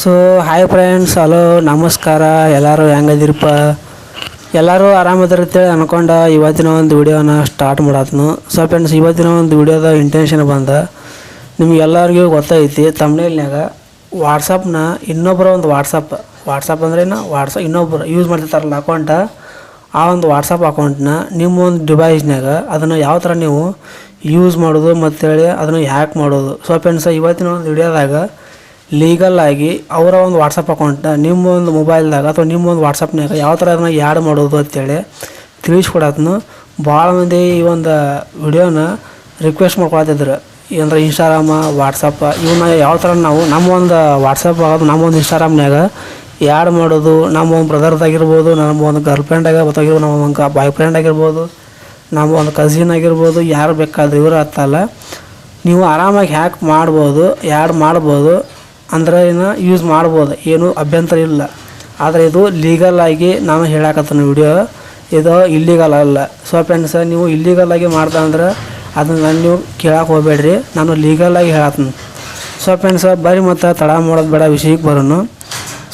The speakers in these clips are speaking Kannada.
ಸೊ ಹಾಯ್ ಫ್ರೆಂಡ್ಸ್ ಹಲೋ, ನಮಸ್ಕಾರ. ಎಲ್ಲರೂ ಹೆಂಗದಿರಪ್ಪ ಎಲ್ಲರೂ ಆರಾಮದಿರುತ್ತೇಳಿ ಅಂತೇಳಿ ಅನ್ಕೊಂಡ ಇವತ್ತಿನ ಒಂದು ವಿಡಿಯೋನ ಸ್ಟಾರ್ಟ್ ಮಾಡತ್ನು. ಸೊ ಫ್ರೆಂಡ್ಸ್ ಇವತ್ತಿನ ಒಂದು ವಿಡಿಯೋದ ಇಂಟೆನ್ಷನ್ ಬಂದ, ನಿಮ್ಗೆಲ್ಲರಿಗೂ ಗೊತ್ತೈತಿ ತಮ್ನೇಲ್ನ್ಯಾಗ ವಾಟ್ಸಪ್ನ ಇನ್ನೊಬ್ಬರ ಒಂದು ವಾಟ್ಸಪ್ ವಾಟ್ಸಪ್ ಅಂದ್ರೇನ ವಾಟ್ಸಪ್ ಇನ್ನೊಬ್ಬರು ಯೂಸ್ ಮಾಡ್ತಿರ್ತಾರಲ್ಲ ಅಕೌಂಟ ಆ ಒಂದು ವಾಟ್ಸಪ್ ಅಕೌಂಟ್ನ ನಿಮ್ಮ ಒಂದು ಡಿವೈಸ್ನಾಗ ಅದನ್ನು ಯಾವ ಥರ ನೀವು ಯೂಸ್ ಮಾಡೋದು ಹೇಳಿ ಅದನ್ನು ಹ್ಯಾಕ್ ಮಾಡೋದು. ಸೊ ಫ್ರೆಂಡ್ಸ್ ಇವತ್ತಿನ ಒಂದು ವಿಡಿಯೋದಾಗ ಲೀಗಲ್ ಆಗಿ ಅವರ ಒಂದು ವಾಟ್ಸಪ್ ಅಕೌಂಟ್ನ ನಿಮ್ಮ ಒಂದು ಮೊಬೈಲ್ದಾಗ ಅಥವಾ ನಿಮ್ಮ ಒಂದು ವಾಟ್ಸಪ್ನಾಗ ಯಾವ ಥರ ಅದನ್ನ ಯಾಡ್ ಮಾಡೋದು ಅಂತೇಳಿ ತಿಳಿಸ್ಕೊಡತ್ನು ಭಾಳ ಮಂದಿ ಈ ಒಂದು ವಿಡಿಯೋನ ರಿಕ್ವೆಸ್ಟ್ ಮಾಡ್ಕೊಳ್ತಿದ್ರು. ಏನಂದ್ರೆ ಇನ್ಸ್ಟಾಗ್ರಾಮ ವಾಟ್ಸಪ್ ಇವನ್ನ ಯಾವ ಥರ ನಾವು ನಮ್ಮ ಒಂದು ವಾಟ್ಸಪ್ ಆಗೋದು, ನಮ್ಮ ಒಂದು ಇನ್ಸ್ಟಾಗ್ರಾಮ್ನಾಗ ಯಾಡ್ ಮಾಡೋದು, ನಮ್ಮ ಒಂದು ಬ್ರದರ್ದಾಗಿರ್ಬೋದು ನಮ್ಮ ಒಂದು ಗರ್ಲ್ ಫ್ರೆಂಡಾಗ ಗೊತ್ತಾಗಿರ್ಬೋದು ನಮ್ಮ ಒಂದು ಬಾಯ್ ಫ್ರೆಂಡ್ ಆಗಿರ್ಬೋದು, ನಮ್ಮ ಒಂದು ಕಸಿನ್ ಆಗಿರ್ಬೋದು, ಯಾರು ಬೇಕಾದ್ರೆ ಇವರು ಹತ್ತಲ್ಲ. ನೀವು ಆರಾಮಾಗಿ ಹ್ಯಾಕ್ ಮಾಡ್ಬೋದು ಯಾಡ್ ಮಾಡ್ಬೋದು. ಅಂದ್ರೆ ಇನ್ನು ಯೂಸ್ ಮಾಡ್ಬೋದು. ಏನು ಅಭ್ಯಂತರ ಇಲ್ಲ. ಆದರೆ ಇದು ಲೀಗಲ್ ಆಗಿ ನಾನು ಹೇಳಾಕತ್ತೀನಿ ವಿಡಿಯೋ ಇದು ಇಲ್ಲಿಗಲ್ ಅಲ್ಲ. ಸೊ ಫ್ರೆಂಡ್ಸ್ ನೀವು ಇಲ್ಲಿಗಲ್ ಆಗಿ ಮಾಡ್ತಾ ಅಂದ್ರೆ ಅದನ್ನು ನಾನು ನೀವು ಕೇಳಕ್ಕೆ ಹೋಗ್ಬೇಡ್ರಿ. ನಾನು ಲೀಗಲ್ ಆಗಿ ಹೇಳತ್ತೀನಿ. ಸೊ ಫ್ರೆಂಡ್ಸ್ ಬರೀ ಮತ್ತು ತಡ ಮಾಡೋದು ಬೇಡ, ವಿಷಯಕ್ಕೆ ಬರೋನು.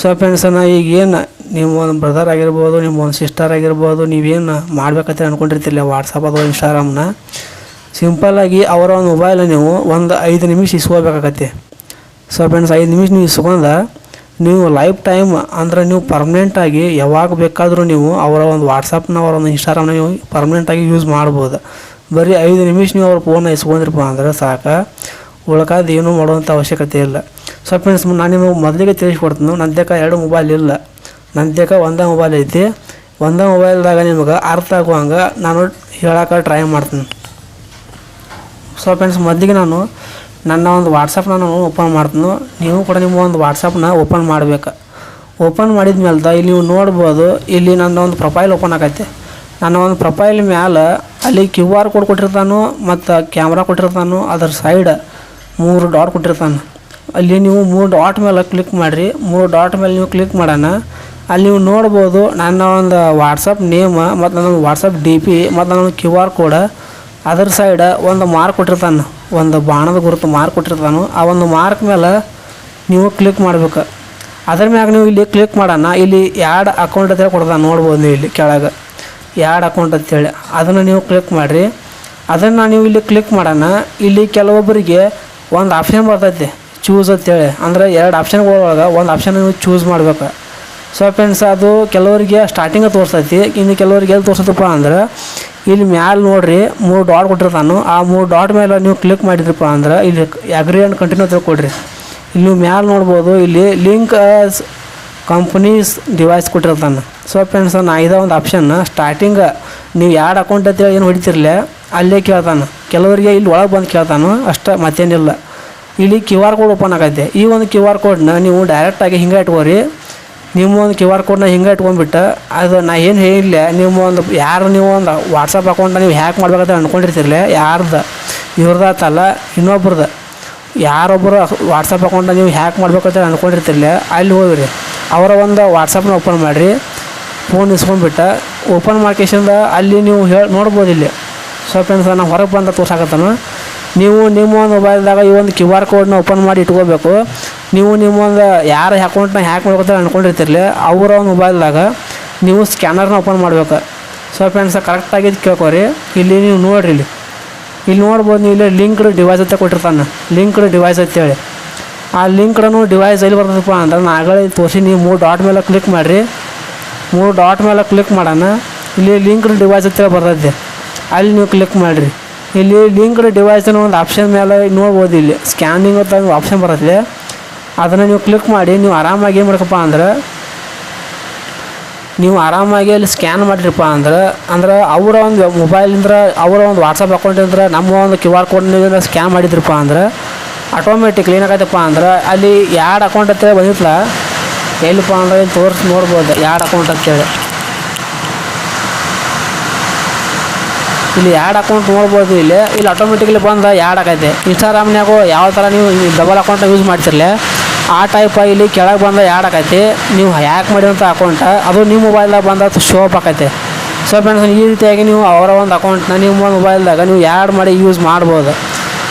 ಸೊ ಫ್ರೆಂಡ್ಸ್ ನಾ ಈಗ ಏನು ನಿಮ್ಮ ಒಂದು ಬ್ರದರ್ ಆಗಿರ್ಬೋದು, ನಿಮ್ಮ ಒಂದು ಸಿಸ್ಟರ್ ಆಗಿರ್ಬೋದು ನೀವೇನು ಮಾಡ್ಬೇಕಂತ ಅಂದ್ಕೊಂಡಿರ್ತಿಲ್ಲ ವಾಟ್ಸಪ್ ಅಥವಾ ಇನ್ಸ್ಟಾಗ್ರಾಮ್ನ ಸಿಂಪಲ್ಲಾಗಿ ಅವರ ಒಂದು ಮೊಬೈಲ್ ನೀವು ಒಂದು ಐದು ನಿಮಿಷ ಇಸ್ಕೋಬೇಕಾಗತ್ತೆ. ಸೊ ಫ್ರೆಂಡ್ಸ್ ಐದು ನಿಮಿಷ ನೀವು ಇಸ್ಕೊಂಡ ನೀವು ಲೈಫ್ ಟೈಮ್ ಅಂದರೆ ನೀವು ಪರ್ಮನೆಂಟಾಗಿ ಯಾವಾಗ ಬೇಕಾದರೂ ನೀವು ಅವರ ಒಂದು ವಾಟ್ಸಪ್ನ ಅವರ ಒಂದು ಇನ್ಸ್ಟಾಗ್ರಾಮ್ನ ನೀವು ಪರ್ಮನೆಂಟಾಗಿ ಯೂಸ್ ಮಾಡ್ಬೋದು. ಬರೀ ಐದು ನಿಮಿಷ ನೀವು ಅವ್ರ ಫೋನ್ನ ಇಸ್ಕೊಂಡ್ರಪ್ಪ ಅಂದ್ರೆ ಸಾಕು. ಉಳ್ಕಾದ ಏನೂ ಮಾಡುವಂಥ ಅವಶ್ಯಕತೆ ಇಲ್ಲ. ಸೊ ಫ್ರೆಂಡ್ಸ್ ನಾನು ನಿಮಗೆ ಮೊದಲಿಗೆ ತಿಳಿಸ್ಕೊಡ್ತೀನಿ. ನಂದೇಕ ಎರಡು ಮೊಬೈಲ್ ಇಲ್ಲ. ನಂದೇಕ ಒಂದೇ ಮೊಬೈಲ್ ಐತಿ. ಒಂದೇ ಮೊಬೈಲ್ದಾಗ ನಿಮಗೆ ಅರ್ಥ ಆಗುವಂಗೆ ನಾನು ಹೇಳೋಕೆ ಟ್ರೈ ಮಾಡ್ತೀನಿ. ಸೊ ಫ್ರೆಂಡ್ಸ್ ಮೊದಲಿಗೆ ನಾನು ನನ್ನ ಒಂದು ವಾಟ್ಸಪ್ನ ನಾನು ಓಪನ್ ಮಾಡ್ತೀನಿ ನೀವು ಕೂಡ ನಿಮ್ಮ ಒಂದು ವಾಟ್ಸಪ್ನ ಓಪನ್ ಮಾಡಬೇಕು. ಓಪನ್ ಮಾಡಿದ ಮೇಲೆ ಇಲ್ಲಿ ನೀವು ನೋಡ್ಬೋದು, ಇಲ್ಲಿ ನನ್ನ ಒಂದು ಪ್ರೊಫೈಲ್ ಓಪನ್ ಆಗೈತೆ. ನನ್ನ ಒಂದು ಪ್ರೊಫೈಲ್ ಮ್ಯಾಲೆ ಅಲ್ಲಿ ಕ್ಯೂ ಆರ್ ಕೋಡ್ ಕೊಟ್ಟಿರ್ತಾನು, ಮತ್ತು ಕ್ಯಾಮ್ರಾ ಕೊಟ್ಟಿರ್ತಾನು, ಅದ್ರ ಸೈಡ್ ಮೂರು ಡಾಟ್ ಕೊಟ್ಟಿರ್ತಾನೆ. ಅಲ್ಲಿ ನೀವು ಮೂರು ಡಾಟ್ ಮೇಲೆ ಕ್ಲಿಕ್ ಮಾಡಿರಿ. ಮೂರು ಡಾಟ್ ಮೇಲೆ ನೀವು ಕ್ಲಿಕ್ ಮಾಡೋಣ. ಅಲ್ಲಿ ನೀವು ನೋಡ್ಬೋದು, ನನ್ನ ಒಂದು ವಾಟ್ಸಪ್ ನೇಮ್, ಮತ್ತು ನನ್ನ ವಾಟ್ಸಪ್ ಡಿ ಪಿ ಮತ್ತು ನನ್ನ ಕ್ಯೂ ಆರ್ ಕೋಡ್ ಅದರ ಸೈಡ್ ಒಂದು ಮಾರ್ಕ್ ಕೊಟ್ಟಿರ್ತಾನೆ. ಒಂದು ಬಾಣದ ಗುರುತು ಮಾರ್ಕ್ ಕೊಟ್ಟಿರ್ತಾನು, ಆ ಒಂದು ಮಾರ್ಕ್ ಮೇಲೆ ನೀವು ಕ್ಲಿಕ್ ಮಾಡ್ಬೇಕು. ಅದ್ರ ಮ್ಯಾಗ ನೀವು ಇಲ್ಲಿ ಕ್ಲಿಕ್ ಮಾಡೋಣ. ಇಲ್ಲಿ ಎರಡು ಅಕೌಂಟ್ ಅಂತೇಳಿ ಕೊಡ್ತಾನೆ, ನೋಡ್ಬೋದು ನೀವು ಇಲ್ಲಿ ಕೆಳಗೆ. ಎರಡು ಅಕೌಂಟ್ ಅಂತೇಳಿ ಅದನ್ನು ನೀವು ಕ್ಲಿಕ್ ಮಾಡಿರಿ. ಅದನ್ನು ನೀವು ಇಲ್ಲಿ ಕ್ಲಿಕ್ ಮಾಡೋಣ. ಇಲ್ಲಿ ಕೆಲವೊಬ್ಬರಿಗೆ ಒಂದು ಆಪ್ಷನ್ ಬರ್ತೈತಿ ಚೂಸ್ ಅಂತೇಳಿ ಅಂದರೆ ಎರಡು ಆಪ್ಷನ್ಗಳೊಳಗೆ ಒಂದು ಆಪ್ಷನ್ ನೀವು ಚೂಸ್ ಮಾಡ್ಬೇಕು. ಸೊ ಫ್ರೆಂಡ್ಸ್ ಅದು ಕೆಲವರಿಗೆ ಸ್ಟಾರ್ಟಿಂಗ ತೋರಿಸ್ತೈತಿ ಇನ್ನು ಕೆಲವರಿಗೆ ಎಲ್ಲಿ ತೋರಿಸ್ತಪ್ಪ ಅಂದ್ರೆ ಇಲ್ಲಿ ಮ್ಯಾಲೆ ನೋಡ್ರಿ ಮೂರು ಡಾಟ್ ಕೊಟ್ಟಿರ್ತಾನು. ಆ ಮೂರು ಡಾಟ್ ಮೇಲೆ ನೀವು ಕ್ಲಿಕ್ ಮಾಡಿದ್ರಪ್ಪ ಅಂದ್ರೆ ಇಲ್ಲಿ ಅಗ್ರಿ ಆ್ಯಂಡ್ ಕಂಟಿನ್ಯೂ ತಿಳ್ಕೊಡ್ರಿ ಇಲ್ಲಿ ನೀವು ಮ್ಯಾಲೆ ನೋಡ್ಬೋದು, ಇಲ್ಲಿ ಲಿಂಕ್ ಕಂಪ್ನೀಸ್ ಡಿವೈಸ್ ಕೊಟ್ಟಿರ್ತಾನೆ. ಸೊ ಫ್ರೆಂಡ್ಸ್ ನಾ ಇದ ಒಂದು ಆಪ್ಷನ್ ಸ್ಟಾರ್ಟಿಂಗ್ ನೀವು ಎರಡು ಅಕೌಂಟ್ ಅಂತೇಳಿ ಏನು ಹೊಡಿತಿರ್ಲೆ, ಅಲ್ಲೇ ಕೇಳ್ತಾನೆ. ಕೆಲವರಿಗೆ ಇಲ್ಲಿ ಒಳಗೆ ಬಂದು ಕೇಳ್ತಾನು, ಅಷ್ಟೇ ಮತ್ತೇನಿಲ್ಲ. ಇಲ್ಲಿ ಕ್ಯೂ ಆರ್ ಕೋಡ್ ಓಪನ್ ಆಗೈತೆ. ಈ ಒಂದು ಕ್ಯೂ ಆರ್ ಕೋಡ್ನ ನೀವು ಡೈರೆಕ್ಟಾಗಿ ಹಿಂಗೆ ಇಟ್ಕೋರಿ. ನಿಮ್ಮ ಒಂದು ಕ್ಯೂ ಆರ್ ಕೋಡ್ನ ಹಿಂಗೆ ಇಟ್ಕೊಂಡ್ಬಿಟ್ಟು, ಅದು ನಾ ಏನು ಹೇಳಿಲ್ಲ ನಿಮ್ಮ ಒಂದು ಯಾರು ನೀವು ಒಂದು ವಾಟ್ಸಪ್ ಅಕೌಂಟ್ನ ನೀವು ಹ್ಯಾಕ್ ಮಾಡ್ಬೇಕಂತ ಅಂದ್ಕೊಂಡಿರ್ತಿರ್ಲೆ ಯಾರ್ದು? ಇವ್ರದಾತಲ್ಲ ಇನ್ನೊಬ್ರದ್ದು ಯಾರೊಬ್ಬರು ವಾಟ್ಸಪ್ ಅಕೌಂಟ್ನ ನೀವು ಹ್ಯಾಕ್ ಮಾಡ್ಬೇಕಂತ ಅಂದ್ಕೊಂಡಿರ್ತಿರ್ಲೆ ಅಲ್ಲಿ ಹೋಗಿರಿ. ಅವರ ಒಂದು ವಾಟ್ಸಪ್ನ ಓಪನ್ ಮಾಡಿರಿ ಫೋನ್ ಇಸ್ಕೊಂಡ್ಬಿಟ್ಟು ಓಪನ್ ಮಾಡ್ಕೇಶಿಂದ ಅಲ್ಲಿ ನೀವು ಹೇಳಿ ನೋಡ್ಬೋದು ಇಲ್ಲಿ. ಸೊ ಫ್ರೆಂಡ್ಸ್ ನಾನು ಹೊರಗೆ ಬಂದ ತೋರ್ಸಾಕತ್ತಾನು. ನೀವು ನಿಮ್ಮ ಮೊಬೈಲ್ದಾಗ ಈ ಒಂದು ಕ್ಯೂ ಆರ್ ಕೋಡ್ನ ಓಪನ್ ಮಾಡಿ ಇಟ್ಕೋಬೇಕು. ನೀವು ನಿಮ್ಮೊಂದು ಯಾರು ಅಕೌಂಟ್ನ ಹ್ಯಾಕ್ ಮಾಡ್ಕೊತಾರೆ ಅಂದ್ಕೊಂಡಿರ್ತಿರ್ಲಿ ಅವರ ಮೊಬೈಲ್ದಾಗ ನೀವು ಸ್ಕ್ಯಾನರ್ನ ಓಪನ್ ಮಾಡ್ಬೇಕು. ಸೊ ಫ್ರೆಂಡ್ಸ್ ಕರೆಕ್ಟಾಗಿ ಕೇಳ್ಕೊರಿ. ಇಲ್ಲಿ ನೀವು ನೋಡಿರಿ ಇಲ್ಲಿ. ಇಲ್ಲಿ ನೋಡ್ಬೋದು ನೀವು ಇಲ್ಲಿ ಲಿಂಕ್ಡ್ ಡಿವೈಸ್ ಅಂತ ಕೊಟ್ಟಿರ್ತಾನೆ. ಲಿಂಕ್ಡ್ ಡಿವೈಸ್ ಅಂತೇಳಿ. ಆ ಲಿಂಕ್ಡನ್ನು ಡಿವೈಸ್ ಎಲ್ಲಿ ಬರ್ತದಪ್ಪ ಅಂದ್ರೆ ಆಗಲೇ ತೋರಿಸಿ ನೀವು ಮೂರು ಡಾಟ್ ಮೇಲೆ ಕ್ಲಿಕ್ ಮಾಡಿರಿ. ಮೂರು ಡಾಟ್ ಮೇಲೆ ಕ್ಲಿಕ್ ಮಾಡೋಣ. ಇಲ್ಲಿ ಲಿಂಕ್ಡ್ ಡಿವೈಸ್ ಅಂತೇಳಿ ಬರ್ತೈತೆ. ಅಲ್ಲಿ ನೀವು ಕ್ಲಿಕ್ ಮಾಡಿರಿ. ಇಲ್ಲಿ ಲಿಂಕ್ಡ್ ಡಿವೈಸ್ನ ಒಂದು ಆಪ್ಷನ್ ಮೇಲೆ ನೋಡ್ಬೋದು ಇಲ್ಲಿ. ಸ್ಕ್ಯಾನಿಂಗ್ ಅಂತ ಒಂದು ಆಪ್ಷನ್ ಬರುತ್ತೆ. ಅದನ್ನು ನೀವು ಕ್ಲಿಕ್ ಮಾಡಿ, ನೀವು ಆರಾಮಾಗಿ ಏನು ಮಾಡ್ಕಪ್ಪ ಅಂದ್ರೆ, ನೀವು ಆರಾಮಾಗಿ ಅಲ್ಲಿ ಸ್ಕ್ಯಾನ್ ಮಾಡಿರಪ್ಪ ಅಂದ್ರೆ ಅಂದ್ರೆ ಅವರ ಒಂದು ಮೊಬೈಲಿಂದ ಅವರ ಒಂದು ವಾಟ್ಸಪ್ ಅಕೌಂಟಿಂದ ನಮ್ಮ ಒಂದು ಕ್ಯೂ ಆರ್ ಕೋಡ್ನಿಂದ ಸ್ಕ್ಯಾನ್ ಮಾಡಿದ್ರಪ್ಪ ಅಂದ್ರೆ ಆಟೋಮೆಟಿಕ್ಲಿ ಏನಾಗತ್ತಪ್ಪ ಅಂದ್ರೆ, ಅಲ್ಲಿ ಎರಡು ಅಕೌಂಟ್ ಅಂತೇಳಿ ಬಂದಿತ್ತಲ್ಲ, ಎಲ್ಲಿಪ್ಪ ಅಂದ್ರೆ ಇಲ್ಲಿ ತೋರಿಸಿ ನೋಡ್ಬೋದು ಎರಡು ಅಕೌಂಟ್ ಅಂತೇಳಿ ಇಲ್ಲಿ ಎರಡು ಅಕೌಂಟ್ ನೋಡ್ಬೋದು, ಇಲ್ಲಿ ಇಲ್ಲಿ ಆಟೋಮೆಟಿಕ್ಲಿ ಬಂದು ಎರಡು ಆಗೈತೆ. ಇನ್ಸ್ಟಾಗ್ರಾಮ್ನಾಗೂ ಯಾವ ಥರ ನೀವು ಡಬಲ್ ಅಕೌಂಟ್ ಯೂಸ್ ಮಾಡ್ತಿರ್ಲೆ ಆ ಟೈಪ್ ಇಲ್ಲಿ ಕೆಳಗೆ ಬಂದ ಆ್ಯಡ್ ಆಕೈತಿ? ನೀವು ಹ್ಯಾಕ್ ಮಾಡಿದಂಥ ಅಕೌಂಟ್ ಅದು ನಿಮ್ಮ ಮೊಬೈಲ್ದಾಗ ಬಂದ ಶೋ ಅಪ್ ಆಕೈತೆ. ಸೊ ಫ್ರೆಂಡ್ಸ್ ಈ ರೀತಿಯಾಗಿ ನೀವು ಅವರ ಒಂದು ಅಕೌಂಟ್ನ ನಿಮ್ಮ ಮೊಬೈಲ್ದಾಗ ನೀವು ಆ್ಯಡ್ ಮಾಡಿ ಯೂಸ್ ಮಾಡ್ಬೋದು.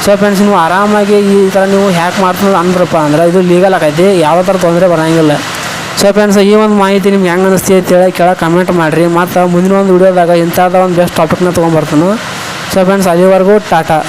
ಸೊ ಫ್ರೆಂಡ್ಸ್ ನೀವು ಆರಾಮಾಗಿ ಈ ಥರ ನೀವು ಹ್ಯಾಕ್ ಮಾಡ್ತೀನಿ ಅಂದ್ರಪ್ಪ ಅಂದ್ರೆ ಇದು ಲೀಗಲ್ ಆಕೈತಿ ಯಾವ ಥರ ತೊಂದರೆ ಬರೋಂಗಿಲ್ಲ. ಸೊ ಫ್ರೆಂಡ್ಸ್ ಈ ಒಂದು ಮಾಹಿತಿ ನಿಮ್ಗೆ ಹೆಂಗೆ ಅನಿಸ್ತಿ ಅಂತೇಳಿ ಕೆಳಗೆ ಕಮೆಂಟ್ ಮಾಡಿರಿ. ಮತ್ತು ಮುಂದಿನ ಒಂದು ವೀಡಿಯೋದಾಗ ಇಂಥದ್ದು ಒಂದು ಬೆಸ್ಟ್ ಟಾಪಿಕ್ನ ತೊಗೊಂಬರ್ತಾನೆ ಸೊ ಫ್ರೆಂಡ್ಸ್ ಅಲ್ಲಿವರೆಗೂ ಟಾಟಾ.